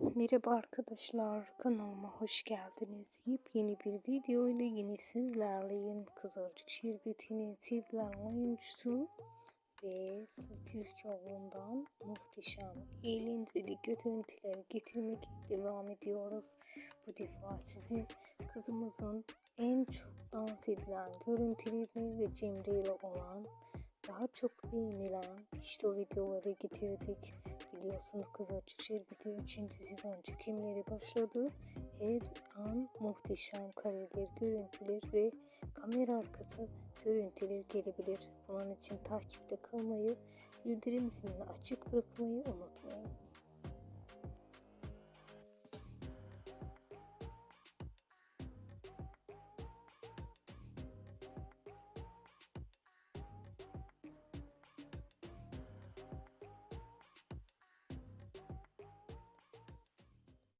Merhaba arkadaşlar kanalıma hoş geldiniz. Yepyeni bir video ile yine sizlerleyim. Kızılcık Şerbeti'nin sevilen oyuncusu ve Sıla Türkoğlu'ndan muhteşem eğlenceli görüntüler getirmek devam ediyoruz. Bu defa size kızımızın en çok dans edilen görüntülerini ve Cemre ile olan daha çok beğenilen işte o videoları getirdik. Biliyorsunuz Kızılcık Şerbeti 3. sezon çekimleri başladı. Her an muhteşem kareler, görüntüler ve kamera arkası görüntüler gelebilir. Bunun için takipte kalmayı, bildirim zilini açık bırakmayı unutmayın.